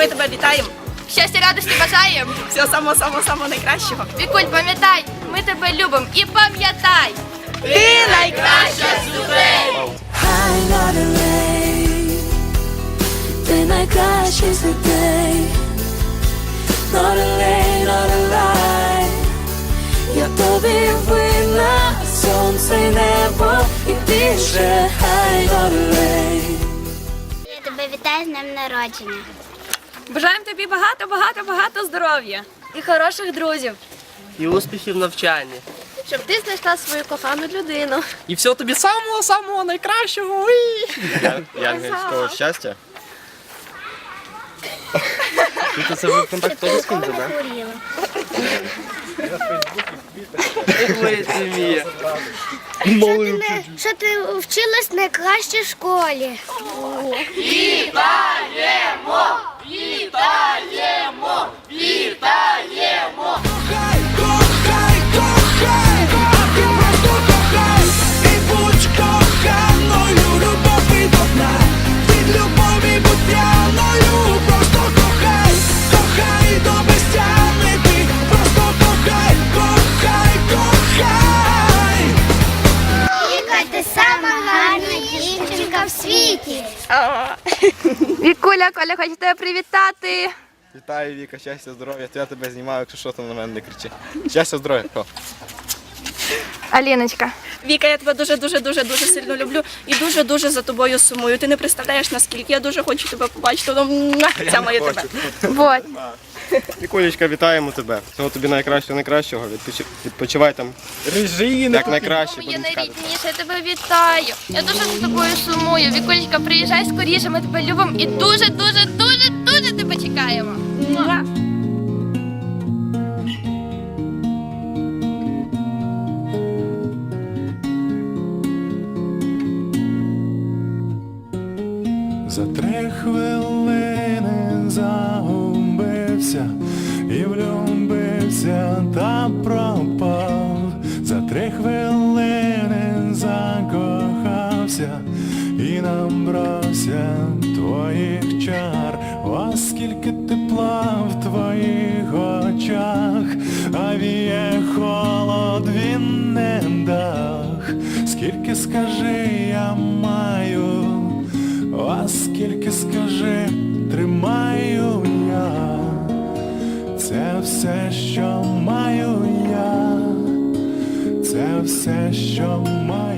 ми тебе вітаємо. Щастя, радості бажаємо. Всього самого самого самого найкращого. Вікуль, пам'ятай, ми тебе любимо і пам'ятай. Ти найкраща з людей! Хай ти найкращий з людей. Норелей, Норелей, я тобі винна, сонце й небо і більше. Хай Норелей. Я тебе вітаю з днем народження. Бажаємо тобі багато, багато, багато здоров'я і хороших друзів. І успіхів в навчанні. Щоб ти знайшла свою кохану людину. І всього тобі самого самого найкращого. Уї! Янгельського щастя. Ти це в контакт. Ви сім'ї. Що ти, вчилась в найкращій школі? Кохай, світі. Вікуля, Коля, хочу тебе привітати. Вітаю, Віка, щастя, здоров'я. Я тебе знімаю, якщо що там на мене не кричи. Щастя, здоров'я. О. Аліночка. Віка, я тебе дуже дуже дуже дуже сильно люблю і дуже дуже за тобою сумую. Ти не представляєш наскільки я дуже хочу тебе побачити. Ну, муа, Ця моя тебе. Вот. Вікулечка, вітаємо тебе. Всього тобі найкращого, найкращого. Відпочи- Відпочивай там. Режим, як найкраще. Моє будемо сказати. найрідніше, я тебе вітаю. Я дуже за тобою сумую. Вікулечка, приїжджай скоріше, ми тебе любимо і дуже, дуже, дуже, дуже тебе чекаємо. Муа. За три хвилини загубився і влюбився та пропав. За три хвилини закохався і набрався твоїх чар. Оскільки тепла в твоїх очах, а віє холод він не дах. Скільки скажи я маю. А скільки скажи, це все, що маю я, це все, що маю